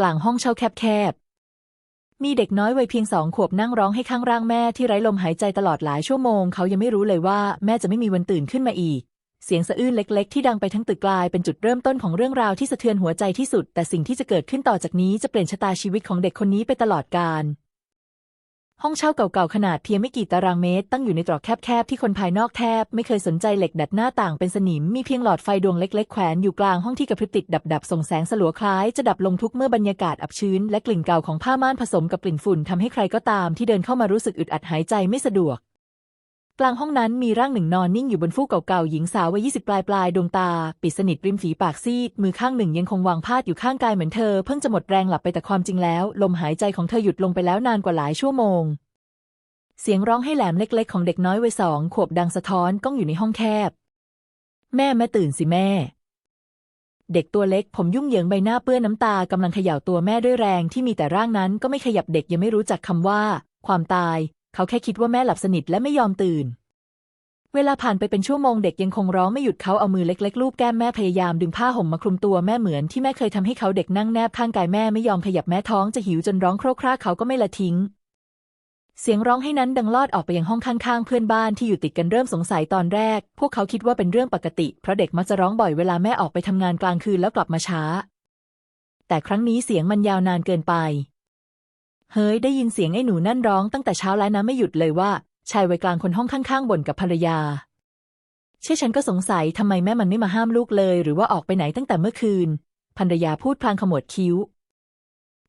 กลางห้องเช่าแคบๆ มีเด็กน้อยวัยเพียงสองขวบนั่งร้องให้ข้างร่างแม่ที่ไร้ลมหายใจตลอดหลายชั่วโมง เขายังไม่รู้เลยว่าแม่จะไม่มีวันตื่นขึ้นมาอีก เสียงสะอื้นเล็ก ๆ ที่ดังไปทั้งตึกกลายเป็นจุดเริ่มต้นของเรื่องราวที่สะเทือนหัวใจที่สุด แต่สิ่งที่จะเกิดขึ้นต่อจากนี้จะเปลี่ยนชะตาชีวิตของเด็กคนนี้ไปตลอดกาล ห้องเช่าเก่าๆขนาดเพียงไม่กี่ตารางเมตร ตั้งอยู่ในตรอกแคบๆที่คนภายนอกแทบ ไม่เคยสนใจเหล็กดัดหน้าต่างเป็นสนิม มีเพียงหลอดไฟดวงเล็กๆแขวนอยู่กลางห้องที่กระพริบติดดับๆส่งแสงสลัวคล้ายจะดับลงทุกเมื่อบรรยากาศอับชื้น และกลิ่นเก่าของผ้าม่านผสมกับกลิ่นฝุ่นทำให้ใครก็ตามที่เดินเข้ามารู้สึกอึดอัดหายใจไม่สะดวก กลางห้องนั้นมีร่างหนึ่งนอนนิ่งอยู่บนฟูกเก่าๆ หญิงสาววัยยี่สิบปลายปลายๆดวงตา ปิดสนิทริมฝีปากซีด มือข้างหนึ่งยังคงวางพาดอยู่ข้างกายเหมือนเธอ เพิ่งจะหมดแรงหลับไปแต่ความจริงแล้ว ลมหายใจของเธอหยุดลงไปแล้วนานกว่าหลายชั่วโมง เสียงร้องให้แหลมเล็กๆ ของเด็กน้อยวัยสองขวบดังสะท้อนก้องอยู่ในห้องแคบ แม่แม่ตื่นสิแม่ เด็กตัวเล็กผมยุ่งเหยิงใบหน้าเปื้อนน้ำตากำลังเขย่าตัวแม่ด้วยแรงที่มีแต่ร่างนั้นก็ไม่ขยับเด็กยังไม่รู้จักคำว่า ความตาย เขาแค่คิดว่าแม่หลับสนิทและไม่ยอมตื่น เวลาผ่านไปเป็นชั่วโมงเด็กยังคงร้องไม่หยุดเขาเอามือเล็กๆลูบแก้มแม่พยายามดึงผ้าห่มมาคลุมตัวแม่เหมือนที่แม่เคยทำให้เขาเด็กนั่งแนบข้างกายแม่ไม่ยอมขยับแม่ท้องจะหิวจนร้องโครกคร่าเขาก็ไม่ละทิ้งเสียงร้องให้นั้นดังลอดออกไปยังห้องข้างๆ เพื่อนบ้านที่อยู่ติดกันเริ่มสงสัยตอนแรก พวกเขาคิดว่าเป็นเรื่องปกติ เพราะเด็กมักจะร้องบ่อยเวลาแม่ออกไปทำงานกลางคืนแล้วกลับมาช้า แต่ครั้งนี้เสียงมันยาวนานเกินไป เฮ้ยได้ยินเสียงไอ้หนูนั่นร้องตั้งแต่เช้าแล้วนะไม่หยุดเลยว่า ชายวัยกลางคนห้องข้างๆบ่นกับภรรยา เช่ฉันก็สงสัยทำไมแม่มันไม่มาห้ามลูกเลย หรือว่าออกไปไหนตั้งแต่เมื่อคืนภรรยาพูดพลางขมวดคิ้ว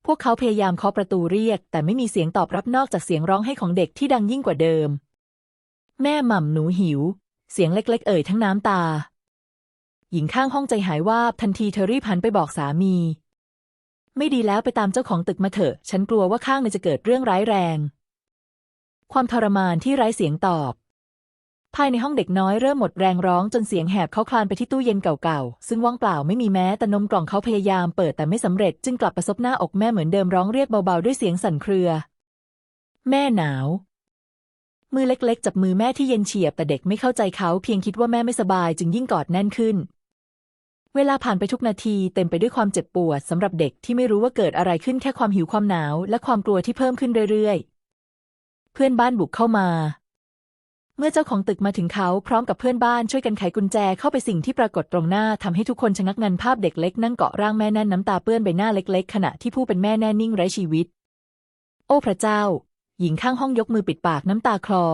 พวกเขาพยายามเคาะประตูเรียก แต่ไม่มีเสียงตอบรับนอกจากเสียงร้องให้ของเด็กที่ดังยิ่งกว่าเดิม แม่หม่ำหนูหิว เสียงเล็ก ๆ เอ่ยทั้งน้ำตา หญิงข้างห้องใจหายวาบทันทีเธอรีบหันไปบอกสามี ไม่ดีแล้วไปตามเจ้าของตึกมาเถอะ ฉันกลัวว่าข้างในจะเกิดเรื่องร้ายแรง ความทรมานที่ไร้เสียงตอบ ภายในห้องเด็กน้อยเริ่มหมดแรงร้องจนเสียงแหบเขาคลานไปที่ตู้เย็นเก่าๆ ซึ่งว่างเปล่าไม่มีแม้แต่นมกล่องเขาพยายามเปิดแต่ไม่สำเร็จจึงกลับประสบหน้าอกแม่เหมือนเดิมร้องเรียกเบาๆด้วยเสียงสั่นเครือ แม่หนาว มือเล็กๆ จับมือแม่ที่เย็นเฉียบแต่เด็กไม่เข้าใจเขาเพียงคิดว่าแม่ไม่สบายจึงยิ่งกอดแน่นขึ้น เวลาผ่านไปทุกนาทีเต็มไปด้วยความเจ็บปวดสำหรับเด็กที่ไม่รู้ว่าเกิดอะไรขึ้นแค่ความหิวความหนาว และความกลัวที่เพิ่มขึ้นเรื่อยๆ เพื่อนบ้านบุกเข้ามา เมื่อเจ้าของตึกมาถึงเขาพร้อมกับเพื่อนบ้านช่วยกันไขกุญแจเข้าไปสิ่งที่ปรากฏตรงหน้าทำให้ทุกคนชะงักงันภาพเด็กเล็กนั่งเกาะร่างแม่แน่นน้ำตาเปื้อนใบหน้าเล็กๆ ขณะที่ผู้เป็นแม่แน่นิ่งไร้ชีวิต โอ้พระเจ้า หญิงข้างห้องยกมือปิดปากน้ำตาคลอ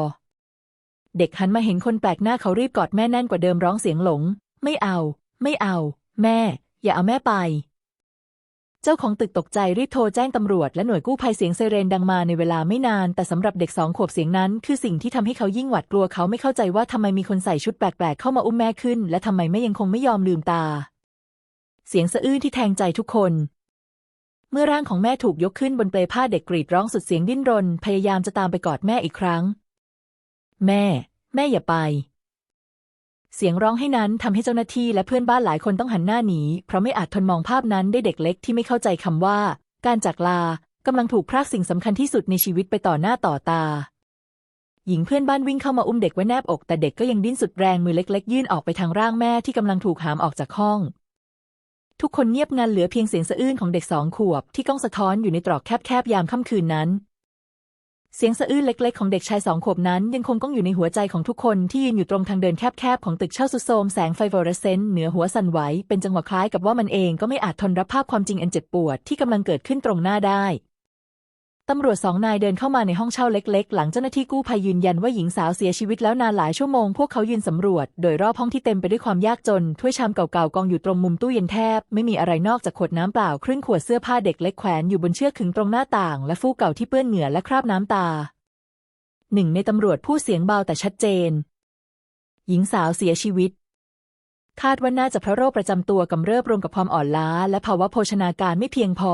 เด็กหันมาเห็นคนแปลกหน้าเขารีบกอดแม่แน่นกว่าเดิมร้องเสียงหลง ไม่เอา ไม่เอา แม่ อย่าเอาแม่ไป เจ้าของตึกตกใจรีบโทรแจ้งตำรวจและหน่วยกู้ภัยเสียงไซเรนดังมาในเวลาไม่นาน แต่สำหรับเด็กสองขวบเสียงนั้น คือสิ่งที่ทำให้เขายิ่งหวาดกลัวเขาไม่เข้าใจว่าทำไมมีคนใส่ชุดแปลกๆเข้ามาอุ้มแม่ขึ้น และทำไมแม่ยังคงไม่ยอมลืมตา เสียงสะอื้นที่แทงใจทุกคนเมื่อร่างของแม่ถูกยกขึ้นบนเปลผ้าเด็กกรีดร้องสุดเสียงดิ้นรน พยายามจะตามไปกอดแม่อีกครั้ง แม่ แม่อย่าไป เสียงร้องให้นั้นทำให้เจ้าหน้าที่และเพื่อนบ้านหลายคนต้องหันหน้าหนี เพราะไม่อาจทนมองภาพนั้นได้เด็กเล็กที่ไม่เข้าใจคำว่า การจากลากำลังถูกพรากสิ่งสำคัญที่สุดในชีวิตไปต่อหน้าต่อตา หญิงเพื่อนบ้านวิ่งเข้ามาอุ้มเด็กไว้แนบอก แต่เด็กก็ยังดิ้นสุดแรงมือเล็ก ๆ ยื่นออกไปทางร่างแม่ที่กำลังถูกหามออกจากห้อง ทุกคนเงียบงันเหลือเพียงเสียงสะอื้นของเด็กสองขวบที่ก้องสะท้อนอยู่ในตรอกแคบๆยามค่ำคืนนั้น เสียงสะอื้นเล็กๆ ของเด็กชายสองขวบนั้น ยังคงก้องอยู่ในหัวใจของทุกคนที่ยืนอยู่ตรงทางเดินแคบๆ ของตึกเช่าสุดโทมแสงไฟฟลูออเรสเซนต์เหนือหัวสั่นไหว เป็นจังหวะคล้ายกับว่ามันเองก็ไม่อาจทนรับภาพความจริงอันเจ็บปวดที่กำลังเกิดขึ้นตรงหน้าได้ ตำรวจสองนายเดินเข้ามาในห้องเช่าเล็ก ๆ หลังเจ้าหน้าที่กู้ภัยยืนยันว่าหญิงสาวเสียชีวิตแล้วนานหลายชั่วโมง พวกเขายืนสำรวจ โดยรอบห้องที่เต็มไปด้วยความยากจน ถ้วยชามเก่าๆกองอยู่ตรงมุมตู้เย็นแทบ ไม่มีอะไรนอกจากขวดน้ำเปล่า ครึ่งขวดเสื้อผ้าเด็กเล็กแขวนอยู่บนเชือกขึงตรงหน้าต่าง และฟูกเก่าที่เปื้อนเหงื่อและคราบน้ำตา หนึ่งในตำรวจพูดเสียงเบาแต่ชัดเจน หญิงสาวเสียชีวิตคาดว่าน่าจะเพราะโรคประจำตัวกำเริบรวมกับความอ่อนล้า และภาวะโภชนาการไม่เพียงพอ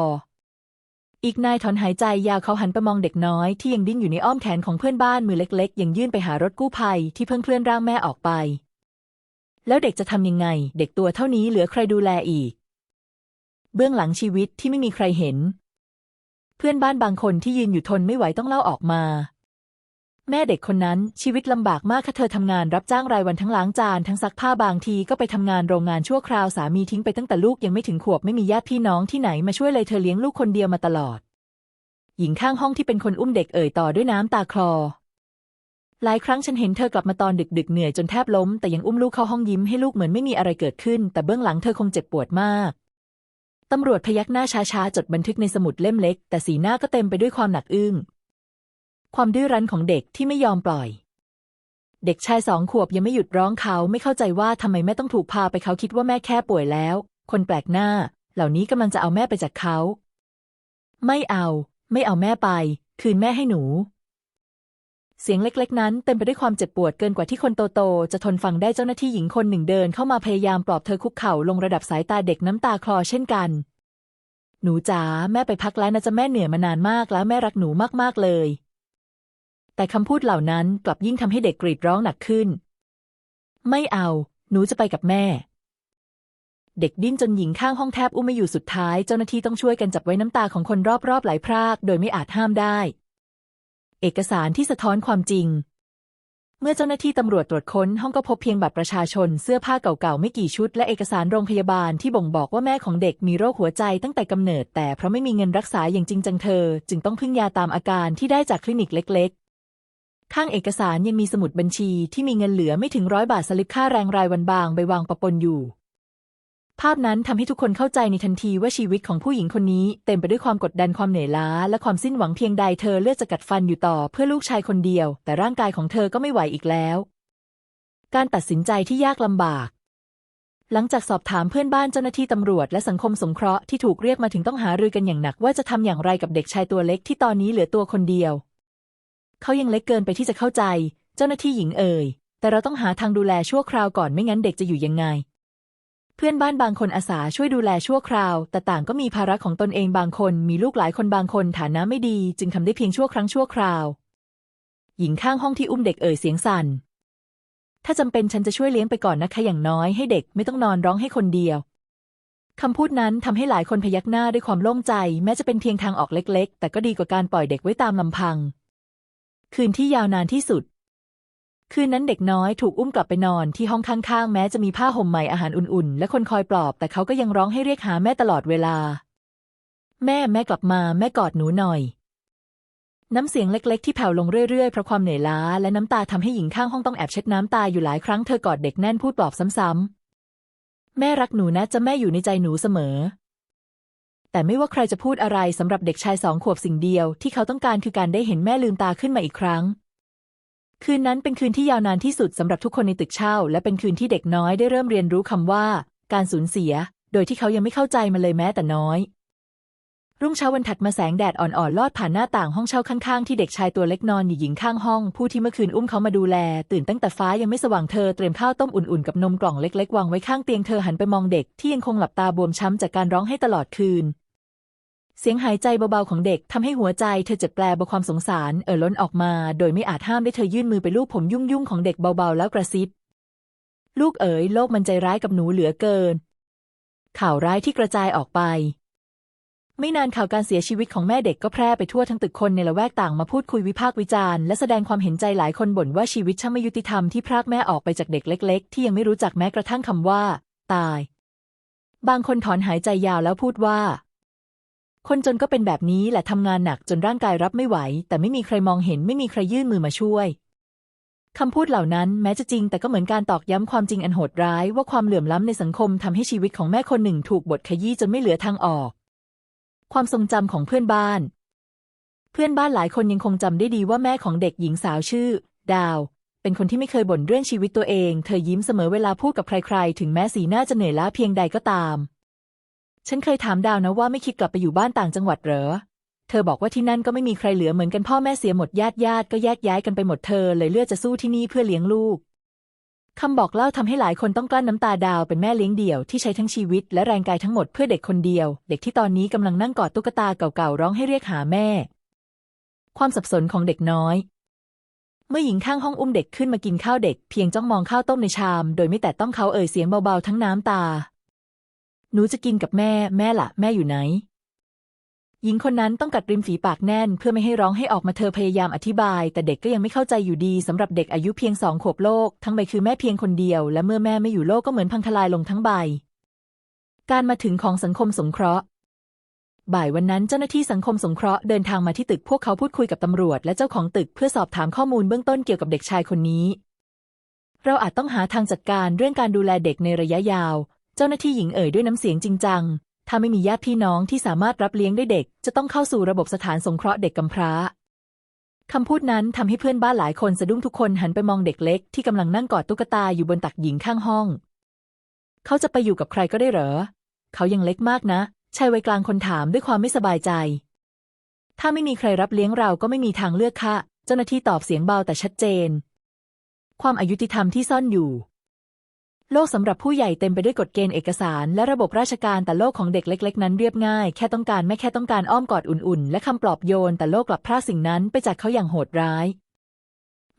อีกนายถอนหายใจยาวเขาหันไปมองเด็กน้อยที่ยังดิ้นอยู่ในอ้อมแขนของเพื่อนบ้านมือเล็กๆ ยังยื่นไปหารถกู้ภัยที่เพิ่งเคลื่อนร่างแม่ออกไป แล้วเด็กจะทำยังไง เด็กตัวเท่านี้เหลือใครดูแลอีก เบื้องหลังชีวิตที่ไม่มีใครเห็น เพื่อนบ้านบางคนที่ยืนอยู่ทนไม่ไหวต้องเล่าออกมา แม่เด็กคนนั้นชีวิตลำบากมากค่ะเธอทำงานรับจ้างรายวันทั้งล้างจานทั้งซักผ้าบางทีก็ไปทำงานโรงงานชั่วคราวสามีทิ้งไปตั้งแต่ลูกยังไม่ถึงขวบไม่มีญาติพี่น้องที่ไหนมาช่วยเลยเธอเลี้ยงลูกคนเดียวมาตลอด หญิงข้างห้องที่เป็นคนอุ้มเด็กเอ่ยต่อด้วยน้ำตาคลอ หลายครั้งฉันเห็นเธอกลับมาตอนดึกๆเหนื่อยจนแทบล้ม แต่ยังอุ้มลูกเข้าห้องยิ้มให้ลูกเหมือนไม่มีอะไรเกิดขึ้น แต่เบื้องหลังเธอคงเจ็บปวดมากตำรวจพยักหน้าช้าๆจดบันทึกในสมุดเล่มเล็ก แต่สีหน้าก็เต็มไปด้วยความหนักอึ้ง ความดื้อรั้นของเด็กที่ไม่ยอมปล่อย เด็กชายสองขวบยังไม่หยุดร้องเขาไม่เข้าใจว่าทำไมแม่ต้องถูกพาไปเขาคิดว่าแม่แค่ป่วยแล้ว คนแปลกหน้า เหล่านี้กำลังจะเอาแม่ไปจากเขา ไม่เอา ไม่เอาแม่ไป คืนแม่ให้หนู เสียงเล็กๆ นั้นเต็มไปด้วยความเจ็บปวดเกินกว่าที่คนโตๆจะทนฟังได้เจ้าหน้าที่หญิงคนหนึ่งเดินเข้ามาพยายามปลอบเธอคุกเข่าลงระดับสายตาเด็กน้ำตาคลอเช่นกันหนูจ๋าแม่ไปพักแล้วนะจะแม่เหนื่อยมานานมากแล้วแม่รักหนูมากๆเลย แต่คำพูดเหล่านั้นกลับยิ่งทำให้เด็กกรีดร้องหนักขึ้น ไม่เอา หนูจะไปกับแม่ เด็กดิ้นจนหญิงข้างห้องแทบอุ้มไม่อยู่สุดท้าย เจ้าหน้าที่ต้องช่วยกันจับไว้น้ำตาของคนรอบๆ หลายพราก โดยไม่อาจห้ามได้ เอกสารที่สะท้อนความจริง เมื่อเจ้าหน้าที่ตำรวจตรวจค้นห้องก็พบเพียงบัตรประชาชน เสื้อผ้าเก่าๆไม่กี่ชุด และเอกสารโรงพยาบาลที่บ่งบอกว่าแม่ของเด็กมีโรคหัวใจตั้งแต่กำเนิด แต่เพราะไม่มีเงินรักษาอย่างจริงจังเธอ จึงต้องพึ่งยาตามอาการที่ได้จากคลินิกเล็กๆ ข้างเอกสารยังมีสมุดบัญชีที่มีเงินเหลือไม่ถึงร้อยบาทสลิปค่าแรงรายวันบางใบวางปะปนอยู่ ภาพนั้นทำให้ทุกคนเข้าใจในทันทีว่าชีวิตของผู้หญิงคนนี้เต็มไปด้วยความกดดันความเหนื่อยล้า และความสิ้นหวังเพียงใดเธอเลือกจะกัดฟันอยู่ต่อเพื่อลูกชายคนเดียว แต่ร่างกายของเธอก็ไม่ไหวอีกแล้ว การตัดสินใจที่ยากลำบากหลังจากสอบถามเพื่อนบ้านเจ้าหน้าที่ตำรวจและสังคมสงเคราะห์ที่ถูกเรียกมาถึงต้องหารือกันอย่างหนักว่าจะทำอย่างไรกับเด็กชายตัวเล็กที่ตอนนี้เหลือตัวคนเดียว เขายังเล็กเกินไปที่จะเข้าใจ เจ้าหน้าที่หญิงเอ่ย แต่เราต้องหาทางดูแลชั่วคราวก่อนไม่งั้นเด็กจะอยู่ยังไง เพื่อนบ้านบางคนอาสาช่วยดูแลชั่วคราว แต่ต่างก็มีภาระของตนเองบางคน มีลูกหลายคนบางคนฐานะไม่ดี จึงทำได้เพียงชั่วครั้งชั่วคราว หญิงข้างห้องที่อุ้มเด็กเอ่ยเสียงสั่น ถ้าจำเป็นฉันจะช่วยเลี้ยงไปก่อนนะคะอย่างน้อยให้เด็กไม่ต้องนอนร้องให้คนเดียวคำพูดนั้นทำให้หลายคนพยักหน้าด้วยความโล่งใจ แม้จะเป็นเพียงทางออกเล็ก ๆ แต่ก็ดีกว่าการปล่อยเด็กไว้ตามลำพัง คืนที่ยาวนานที่สุด คืนนั้นเด็กน้อยถูกอุ้มกลับไปนอนที่ห้องข้างๆ แม้จะมีผ้าห่มใหม่อาหารอุ่นๆ และคนคอยปลอบ แต่เขาก็ยังร้องให้เรียกหาแม่ตลอดเวลา แม่แม่กลับมาแม่กอดหนูหน่อย น้ำเสียงเล็กๆ ที่แผ่วลงเรื่อยๆ เพราะความเหนื่อยล้า และน้ำตาทำให้หญิงข้างห้องต้องแอบเช็ดน้ำตาอยู่หลายครั้งเธอกอดเด็กแน่นพูดปลอบซ้ำๆแม่รักหนูนะจะแม่อยู่ในใจหนูเสมอ แต่ไม่ว่าใครจะพูดอะไรสำหรับเด็กชายสองขวบสิ่งเดียวที่เขาต้องการคือการได้เห็นแม่ลืมตาขึ้นมาอีกครั้ง คืนนั้นเป็นคืนที่ยาวนานที่สุดสำหรับทุกคนในตึกเช่า และเป็นคืนที่เด็กน้อยได้เริ่มเรียนรู้คำว่า การสูญเสีย โดยที่เขายังไม่เข้าใจมันเลยแม้แต่น้อย รุ่งเช้าวันถัดมาแสงแดดอ่อนๆลอดผ่านหน้าต่างห้องเช่าข้างๆที่เด็กชายตัวเล็กนอนอยู่หญิงข้างห้อง ผู้ที่เมื่อคืนอุ้มเขามาดูแล ตื่นตั้งแต่ฟ้ายังไม่สว่างเธอเตรียมข้าวต้มอุ่นๆกับนมกล่องเล็กๆวางไว้ข้างเตียงเธอหันไปมองเด็กที่ยังคงหลับตาบวมช้ำจากการร้องให้ตลอดคืน เสียงหายใจเบาๆของเด็กทำให้หัวใจเธอเจ็บแปลบนความสงสารเอ่อล้นออกมา โดยไม่อาจห้ามได้เธอยื่นมือไปลูบผมยุ่งๆของเด็กเบาๆแล้วกระซิบ ลูกเอ๋ยโลกมันใจร้ายกับหนูเหลือเกิน ข่าวร้ายที่กระจายออกไป ไม่นานข่าวการเสียชีวิตของแม่เด็กก็แพร่ไปทั่วทั้งตึกคนในละแวกต่างมาพูดคุยวิพากษ์วิจารณ์และแสดงความเห็นใจหลายคนบ่นว่าชีวิตช่างไม่ยุติธรรมที่พรากแม่ออกไปจากเด็กเล็ก ๆ ที่ยังไม่รู้จักแม้กระทั่งคำว่า ตาย บางคนถอนหายใจยาวแล้วพูดว่า คนจนก็เป็นแบบนี้แหละทำงานหนักจนร่างกายรับไม่ไหว แต่ไม่มีใครมองเห็นไม่มีใครยื่นมือมาช่วยคำพูดเหล่านั้นแม้จะจริงแต่ก็เหมือนการตอกย้ำความจริงอันโหดร้าย ว่าความเหลื่อมล้ำในสังคมทำให้ชีวิตของแม่คนหนึ่งถูกบดขยี้จนไม่เหลือทางออก ความทรงจำของเพื่อนบ้าน เพื่อนบ้านหลายคนยังคงจำได้ดีว่าแม่ของเด็กหญิงสาวชื่อ ดาว เป็นคนที่ไม่เคยบ่นเรื่องชีวิตตัวเอง เธอยิ้มเสมอเวลาพูดกับใครๆ ถึงแม้สีหน้าจะเหนื่อยล้าเพียงใดก็ตาม ฉันเคยถามดาวนะว่าไม่คิดกลับไปอยู่บ้านต่างจังหวัดเหรอ เธอบอกว่าที่นั่นก็ไม่มีใครเหลือเหมือนกันพ่อแม่เสียหมดญาติญาติก็แยกย้ายกันไปหมดเธอเลยเลือกจะสู้ที่นี่เพื่อเลี้ยงลูกคำบอกเล่าทำให้หลายคนต้องกลั้นน้ำตาดาวเป็นแม่เลี้ยงเดี่ยวที่ใช้ทั้งชีวิตและแรงกายทั้งหมดเพื่อเด็กคนเดียว เด็กที่ตอนนี้กำลังนั่งกอดตุ๊กตาเก่าๆร้องให้เรียกหาแม่ ความสับสนของเด็กน้อย เมื่อหญิงข้างห้องอุ้มเด็กขึ้นมากินข้าวเด็ก เพียงจ้องมองข้าวต้มในชาม โดยไม่แตะต้องเขาเอ่ยเสียงเบาๆทั้งน้ำตา หนูจะกินกับแม่ แม่ละ่ะ แม่อยู่ไหน หญิงคนนั้นต้องกัดริมฝีปากแน่น เพื่อไม่ให้ร้องให้ออกมาเธอพยายามอธิบาย แต่เด็กก็ยังไม่เข้าใจอยู่ดีสำหรับเด็กอายุเพียงสองขวบโลก ทั้งใบคือแม่เพียงคนเดียว และเมื่อแม่ไม่อยู่โลกก็เหมือนพังทลายลงทั้งใบ การมาถึงของสังคมสงเคราะห์บ่ายวันนั้นเจ้าหน้าที่สังคมสงเคราะห์เดินทางมาที่ตึกพวกเขาพูดคุยกับตำรวจและเจ้าของตึกเพื่อสอบถามข้อมูลเบื้องต้นเกี่ยวกับเด็กชายคนนี้ เราอาจต้องหาทางจัดการเรื่องการดูแลเด็กในระยะยาว เจ้าหน้าที่หญิงเอ่ยด้วยน้ำเสียงจริงจัง ถ้าไม่มีญาติพี่น้องที่สามารถรับเลี้ยงได้เด็ก จะต้องเข้าสู่ระบบสถานสงเคราะห์เด็กกำพร้าคำพูดนั้นทำให้เพื่อนบ้านหลายคนสะดุ้งทุกคนหันไปมองเด็กเล็กที่กำลังนั่งกอดตุ๊กตาอยู่บนตักหญิงข้างห้อง เขาจะไปอยู่กับใครก็ได้เหรอ เขายังเล็กมากนะชายวัยกลางคนถามด้วยความไม่สบายใจ ถ้าไม่มีใครรับเลี้ยงเราก็ไม่มีทางเลือกค่ะ เจ้าหน้าที่ตอบเสียงเบาแต่ชัดเจน ความอายุติธรรมที่ซ่อนอยู่ โลกสำหรับผู้ใหญ่เต็มไปด้วยกฎเกณฑ์เอกสาร และระบบราชการแต่โลกของเด็กเล็ก ๆ นั้นเรียบง่าย แค่ต้องการไม่แค่ต้องการอ้อมกอดอุ่นๆ และคำปลอบโยน แต่โลกกลับพรากสิ่งนั้นไปจากเขาอย่างโหดร้าย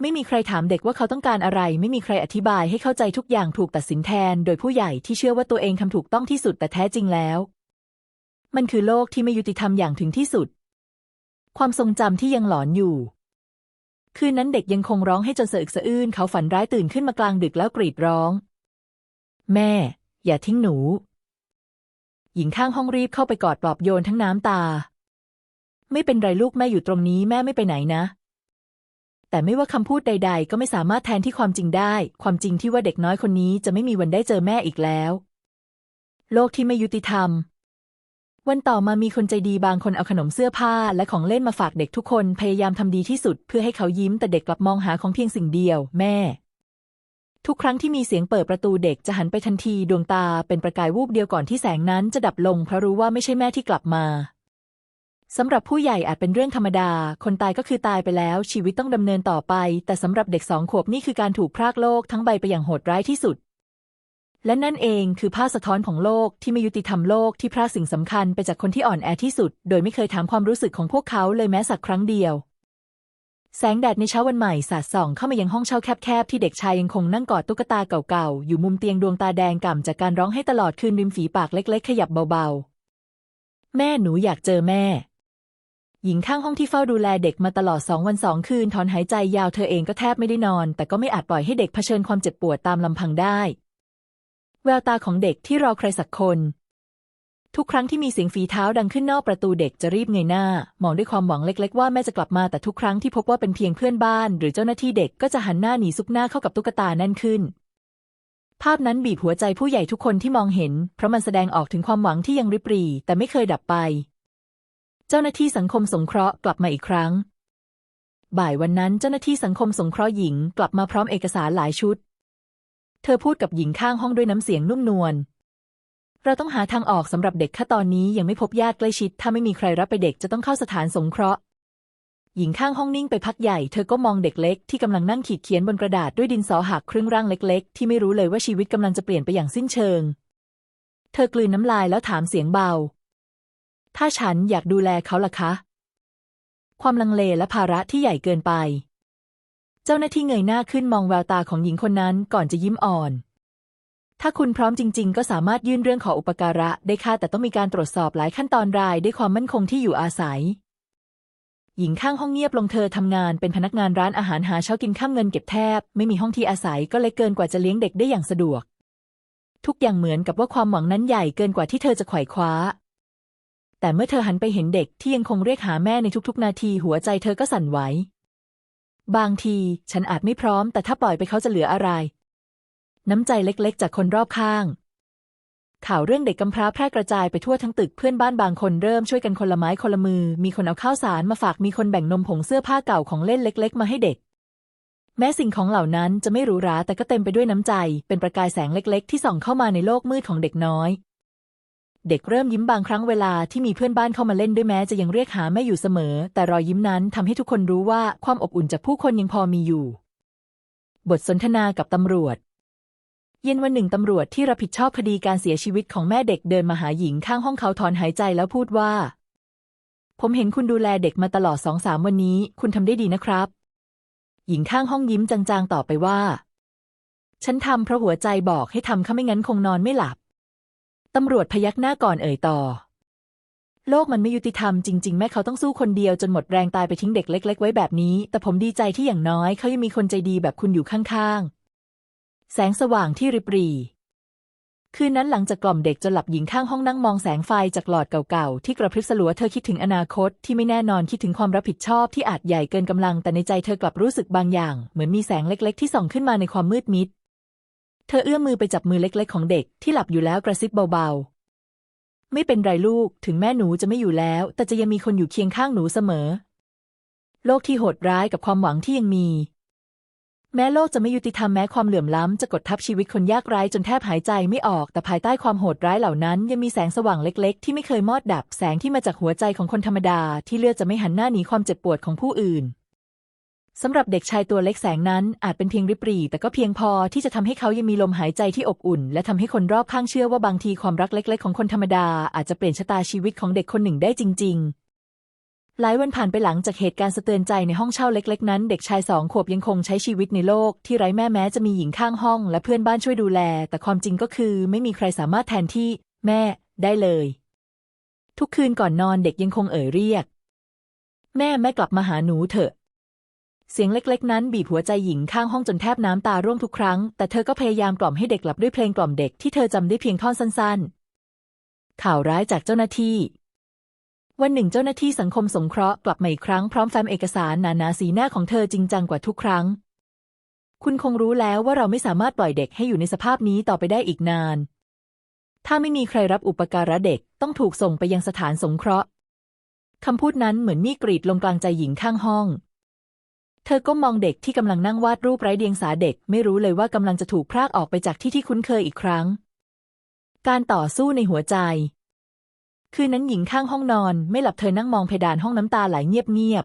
ไม่มีใครถามเด็กว่าเขาต้องการอะไร ไม่มีใครอธิบายให้เข้าใจทุกอย่างถูกตัดสินแทน โดยผู้ใหญ่ที่เชื่อว่าตัวเองทำถูกต้องที่สุดแต่แท้จริงแล้ว มันคือโลกที่ไม่ยุติธรรมอย่างถึงที่สุด ความทรงจำที่ยังหลอนอยู่คืนนั้นเด็กยังคงร้องให้จนสะอึกสะอื้นเขาฝันร้ายตื่นขึ้นมากลางดึกแล้วกรีดร้อง แม่ อย่าทิ้งหนู หญิงข้างห้องรีบเข้าไปกอดปลอบโยนทั้งน้ำตา ไม่เป็นไรลูกแม่อยู่ตรงนี้แม่ไม่ไปไหนนะ แต่ไม่ว่าคำพูดใด ๆ ก็ไม่สามารถแทนที่ความจริงได้ ความจริงที่ว่าเด็กน้อยคนนี้จะไม่มีวันได้เจอแม่อีกแล้ว โลกที่ไม่ยุติธรรมวันต่อมามีคนใจดีบางคนเอาขนมเสื้อผ้าและของเล่นมาฝากเด็กทุกคนพยายามทำดีที่สุดเพื่อให้เขายิ้มแต่เด็กกลับมองหาของเพียงสิ่งเดียว แม่ ทุกครั้งที่มีเสียงเปิดประตูเด็กจะหันไปทันทีดวงตาเป็นประกายวูบเดียวก่อนที่แสงนั้นจะดับลงเพราะรู้ว่าไม่ใช่แม่ที่กลับมาสำหรับผู้ใหญ่อาจเป็นเรื่องธรรมดา คนตายก็คือตายไปแล้ว ชีวิตต้องดำเนินต่อไป แต่สำหรับเด็กสองขวบนี่คือการถูกพรากโลกทั้งใบไปอย่างโหดร้ายที่สุด และนั่นเองคือภาพสะท้อนของโลกที่ไม่ยุติธรรมโลกที่พรากสิ่งสำคัญไปจากคนที่อ่อนแอที่สุด โดยไม่เคยถามความรู้สึกของพวกเขาเลยแม้สักครั้งเดียว แสงแดดในเช้าวันใหม่สาดส่องเข้ามายังห้องเช่าแคบๆ ที่เด็กชายยังคงนั่งกอดตุ๊กตาเก่าๆ อยู่มุมเตียงดวงตาแดงก่ำจากการร้องให้ตลอดคืนริมฝีปากเล็กๆ ขยับเบาๆ แม่หนูอยากเจอแม่ หญิงข้างห้องที่เฝ้าดูแลเด็กมาตลอดสองวันสองคืนถอนหายใจยาวเธอเองก็แทบไม่ได้นอน แต่ก็ไม่อาจปล่อยให้เด็กเผชิญความเจ็บปวดตามลำพังได้ แววตาของเด็กที่รอใครสักคน ทุกครั้งที่มีเสียงฝีเท้าดังขึ้นนอกประตูเด็กจะรีบเงยหน้า มองด้วยความหวังเล็กๆว่าแม่จะกลับมาแต่ทุกครั้งที่พบว่าเป็นเพียงเพื่อนบ้าน หรือเจ้าหน้าที่เด็กก็จะหันหน้าหนีซุกหน้าเข้ากับตุ๊กตานั่นขึ้น ภาพนั้นบีบหัวใจผู้ใหญ่ทุกคนที่มองเห็น เพราะมันแสดงออกถึงความหวังที่ยังริบรีแต่ไม่เคยดับไป เจ้าหน้าที่สังคมสงเคราะห์กลับมาอีกครั้ง บ่ายวันนั้นเจ้าหน้าที่สังคมสงเคราะห์หญิงกลับมาพร้อมเอกสารหลายชุด เธอพูดกับหญิงข้างห้องด้วยน้ำเสียงนุ่มนวล เราต้องหาทางออกสำหรับเด็กค่ะตอนนี้ยังไม่พบญาติใกล้ชิด ถ้าไม่มีใครรับไปเด็กจะต้องเข้าสถานสงเคราะห์ หญิงข้างห้องนิ่งไปพักใหญ่ เธอก็มองเด็กเล็กที่กำลังนั่งขีดเขียนบนกระดาษด้วยดินสอหักครึ่งร่างเล็กๆ ที่ไม่รู้เลยว่าชีวิตกำลังจะเปลี่ยนไปอย่างสิ้นเชิง เธอกลืนน้ำลายแล้วถามเสียงเบา ถ้าฉันอยากดูแลเขาล่ะคะ ความลังเลและภาระที่ใหญ่เกินไป เจ้าหน้าที่เงยหน้าขึ้นมองแววตาของหญิงคนนั้นก่อนจะยิ้มอ่อน ถ้าคุณพร้อมจริง ๆ ก็สามารถยื่นเรื่องขออุปการะได้ค่ะแต่ต้องมีการตรวจสอบหลายขั้นตอนรายด้วยความมั่นคงที่อยู่อาศัย หญิงข้างห้องเงียบลงเธอทำงานเป็นพนักงานร้านอาหารหาเช้ากินข้ามเงินเก็บแทบ ไม่มีห้องที่อาศัยก็เล็กเกินกว่าจะเลี้ยงเด็กได้อย่างสะดวก ทุกอย่างเหมือนกับว่าความหวังนั้นใหญ่เกินกว่าที่เธอจะไขว่คว้า แต่เมื่อเธอหันไปเห็นเด็กที่ยังคงเรียกหาแม่ในทุกๆ นาทีหัวใจเธอก็สั่นไหวบางที ฉันอาจไม่พร้อมแต่ถ้าปล่อยไปเขาจะเหลืออะไร น้ำใจเล็กๆ จากคนรอบข้าง ข่าวเรื่องเด็กกำพร้าแพร่กระจายไปทั่วทั้งตึกเพื่อนบ้านบางคนเริ่มช่วยกันคนละไม้คนละมือ มีคนเอาข้าวสารมาฝากมีคนแบ่งนมผงเสื้อผ้าเก่าของเล่นเล็ก ๆ มาให้เด็ก แม้สิ่งของเหล่านั้นจะไม่หรูหราแต่ก็เต็มไปด้วยน้ำใจ เป็นประกายแสงเล็ก ๆ ที่ส่องเข้ามาในโลกมืดของเด็กน้อยเด็กเริ่มยิ้มบางครั้งเวลาที่มีเพื่อนบ้านเข้ามาเล่นด้วยแม้จะยังเรียกหาแม่อยู่เสมอ แต่รอยยิ้มนั้นทำให้ทุกคนรู้ว่าความอบอุ่นจากผู้คนยังพอมีอยู่ บทสนทนากับตำรวจ เย็นวันหนึ่งตำรวจที่รับผิดชอบคดีการเสียชีวิตของแม่เด็กเดินมาหาหญิงข้างห้องเขาถอนหายใจแล้วพูดว่า ผมเห็นคุณดูแลเด็กมาตลอดสองสามวันนี้ คุณทำได้ดีนะครับ หญิงข้างห้องยิ้มจางๆต่อไปว่า ฉันทำเพราะหัวใจบอกให้ทำข้าไม่งั้นคงนอนไม่หลับตำรวจพยักหน้าก่อนเอ่ยต่อ โลกมันไม่ยุติธรรมจริง ๆ แม่เขาต้องสู้คนเดียวจนหมดแรงตายไปทิ้งเด็กเล็ก ๆ ไว้แบบนี้ แต่ผมดีใจที่อย่างน้อยเขายังมีคนใจดีแบบคุณอยู่ข้างๆ แสงสว่างที่ริบหรี่คืนนั้นหลังจากกล่อมเด็กจนหลับหญิงข้างห้องนั่งมองแสงไฟจากหลอดเก่าๆ ที่กระพริบสลัวเธอคิดถึงอนาคตที่ไม่แน่นอนคิดถึงความรับผิดชอบที่อาจใหญ่เกินกำลังแต่ในใจเธอกลับรู้สึกบางอย่าง เหมือนมีแสงเล็กๆ ที่ส่องขึ้นมาในความมืดมิด เธอเอื้อมมือไปจับมือเล็กๆ ของเด็กที่หลับอยู่แล้วกระซิบเบาๆ ไม่เป็นไรลูกถึงแม่หนูจะไม่อยู่แล้ว แต่จะยังมีคนอยู่เคียงข้างหนูเสมอ โลกที่โหดร้ายกับความหวังที่ยังมี แม้โลกจะไม่ยุติธรรมแม้ความเหลื่อมล้ำจะกดทับชีวิตคนยากไร้จนแทบหายใจไม่ออก แต่ภายใต้ความโหดร้ายเหล่านั้น ยังมีแสงสว่างเล็กๆ ที่ไม่เคยมอดดับ แสงที่มาจากหัวใจของคนธรรมดา ที่เลือดจะไม่หันหน้าหนีความเจ็บปวดของผู้อื่นสำหรับเด็กชายตัวเล็กแสงนั้นอาจเป็นเพียงริบหรี่แต่ก็เพียงพอที่จะทำให้เขายังมีลมหายใจที่อบอุ่น และทำให้คนรอบข้างเชื่อว่าบางทีความรักเล็ก ๆ ของคนธรรมดาอาจจะเปลี่ยนชะตาชีวิตของเด็กคนหนึ่งได้จริง ๆ หลายวันผ่านไปหลังจากเหตุการณ์สะเตือนใจในห้องเช่าเล็ก ๆ นั้น เด็กชายสองขวบยังคงใช้ชีวิตในโลก ที่ไร้แม่แม้จะมีหญิงข้างห้อง และเพื่อนบ้านช่วยดูแล แต่ความจริงก็คือ ไม่มีใครสามารถแทนที่ แม่ ได้เลย ทุกคืนก่อนนอนเด็กยังคงเอ่ยเรียก แม่แม่กลับมาหาหนูเถอะ เสียงเล็กๆ นั้นบีบหัวใจหญิงข้างห้องจนแทบน้ำตาร่วงทุกครั้ง แต่เธอก็พยายามกล่อมให้เด็กหลับด้วยเพลงกล่อมเด็กที่เธอจำได้เพียงท่อนสั้น ๆ ข่าวร้ายจากเจ้าหน้าที่ วันหนึ่งเจ้าหน้าที่สังคมสงเคราะห์กลับมาอีกครั้งพร้อมแฟ้มเอกสารหนาสีหน้าของเธอจริงจังกว่าทุกครั้ง คุณคงรู้แล้วว่าเราไม่สามารถปล่อยเด็กให้อยู่ในสภาพนี้ต่อไปได้อีกนาน ถ้าไม่มีใครรับอุปการะเด็กต้องถูกส่งไปยังสถานสงเคราะห์คำพูดนั้นเหมือนมีกรีดลงกลางใจหญิงข้างห้อง เธอก็มองเด็กที่กำลังนั่งวาดรูปไร้เดียงสาเด็ก ไม่รู้เลยว่ากำลังจะถูกพรากออกไปจากที่ที่คุ้นเคยอีกครั้ง การต่อสู้ในหัวใจ คืนนั้นหญิงข้างห้องนอน ไม่หลับเธอนั่งมองเพดานห้องน้ำตาไหลเงียบ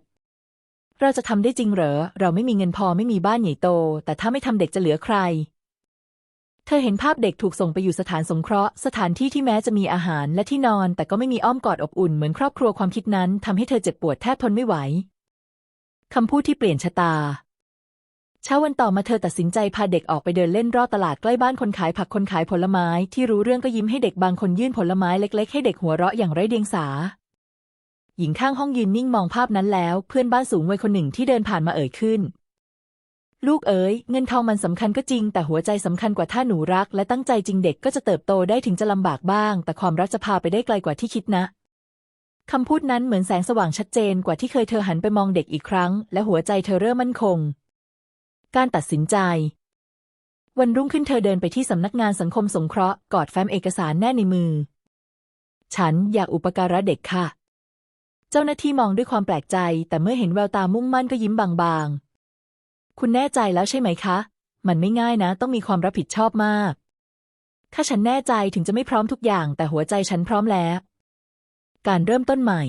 ๆ เราจะทำได้จริงเหรอ เราไม่มีเงินพอไม่มีบ้านใหญ่โต แต่ถ้าไม่ทำเด็กจะเหลือใคร เธอเห็นภาพเด็กถูกส่งไปอยู่สถานสงเคราะห์ สถานที่ที่แม้จะมีอาหารและที่นอน แต่ก็ไม่มีอ้อมกอดอบอุ่นเหมือนครอบครัวความคิดนั้นทำให้เธอเจ็บปวดแทบทนไม่ไหวคำพูดที่เปลี่ยนชะตา เช้าวันต่อมาเธอตัดสินใจพาเด็กออกไปเดินเล่นรอบตลาดใกล้บ้านคนขายผักคนขายผลไม้ที่รู้เรื่องก็ยิ้มให้เด็กบางคนยื่นผลไม้เล็กๆ ให้เด็กหัวเราะอย่างไร้เดียงสา หญิงข้างห้องยืนนิ่งมองภาพนั้นแล้ว เพื่อนบ้านสูงวัยคนหนึ่งที่เดินผ่านมาเอ่ยขึ้น ลูกเอ๋ยเงินทองมันสำคัญก็จริง แต่หัวใจสำคัญกว่าถ้าหนูรัก และตั้งใจจริงเด็กก็จะเติบโตได้ถึงจะลำบากบ้าง แต่ความรักจะพาไปได้ไกลกว่าที่คิดนะคำพูดนั้นเหมือนแสงสว่างชัดเจนกว่าที่เคยเธอหันไปมองเด็กอีกครั้ง และหัวใจเธอเริ่มมั่นคง การตัดสินใจ วันรุ่งขึ้นเธอเดินไปที่สำนักงานสังคมสงเคราะห์กอดแฟ้มเอกสารแน่ในมือ ฉันอยากอุปการะเด็กค่ะ เจ้าหน้าที่มองด้วยความแปลกใจ แต่เมื่อเห็นแววตามุ่งมั่นก็ยิ้มบางๆ คุณแน่ใจแล้วใช่ไหมคะ มันไม่ง่ายนะ ต้องมีความรับผิดชอบมาก ถ้าฉันแน่ใจถึงจะไม่พร้อมทุกอย่าง แต่หัวใจฉันพร้อมแล้ว การเริ่มต้นใหม่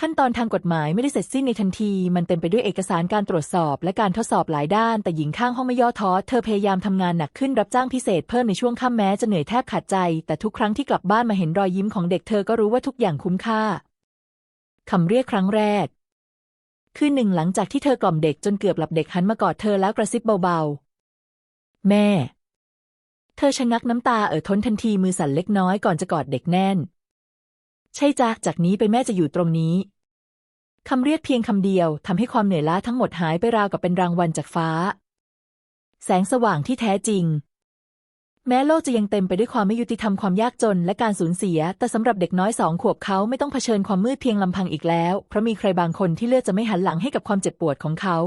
ขั้นตอนทางกฎหมายไม่ได้เสร็จสิ้นในทันที มันเต็มไปด้วยเอกสารการตรวจสอบและการทดสอบหลายด้าน แต่หญิงข้างห้องไม่ย่อท้อ เธอพยายามทำงานหนักขึ้นรับจ้างพิเศษเพิ่มในช่วงค่ำแม้จะเหนื่อยแทบขาดใจ แต่ทุกครั้งที่กลับบ้านมาเห็นรอยยิ้มของเด็กเธอก็รู้ว่าทุกอย่างคุ้มค่าคำเรียกครั้งแรก คืนหนึ่งหลังจากที่เธอกล่อมเด็กจนเกือบหลับเด็กหันมากอดเธอแล้วกระซิบเบาๆ แม่ เธอชะงักน้ำตาเอ่อท้นทันทีมือสั่นเล็กน้อยก่อนจะกอดเด็กแน่น ใช่จ้ะจากนี้ไปแม่จะอยู่ตรงนี้คำเรียกเพียงคำเดียวทำให้ความเหนื่อยล้าทั้งหมดหายไปราวกับเป็นรางวัลจากฟ้า แสงสว่างที่แท้จริง แม้โลกจะยังเต็มไปด้วยความไม่ยุติธรรมความยากจนและการสูญเสีย แต่สำหรับเด็กน้อยสองขวบเขาไม่ต้องเผชิญความมืดเพียงลำพังอีกแล้ว เพราะมีใครบางคนที่เลือกจะไม่หันหลังให้กับความเจ็บปวดของเขา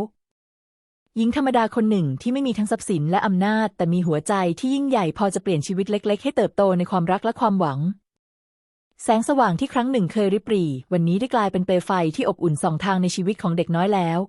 หญิงธรรมดาคนหนึ่งที่ไม่มีทั้งทรัพย์สินและอำนาจ แต่มีหัวใจที่ยิ่งใหญ่พอจะเปลี่ยนชีวิตเล็ก ๆ ให้เติบโตในความรักและความหวัง แสงสว่างที่ครั้งหนึ่งเคยริบหรี่ วันนี้ได้กลายเป็นเปลวไฟที่อบอุ่นส่องทางในชีวิตของเด็กน้อยแล้ว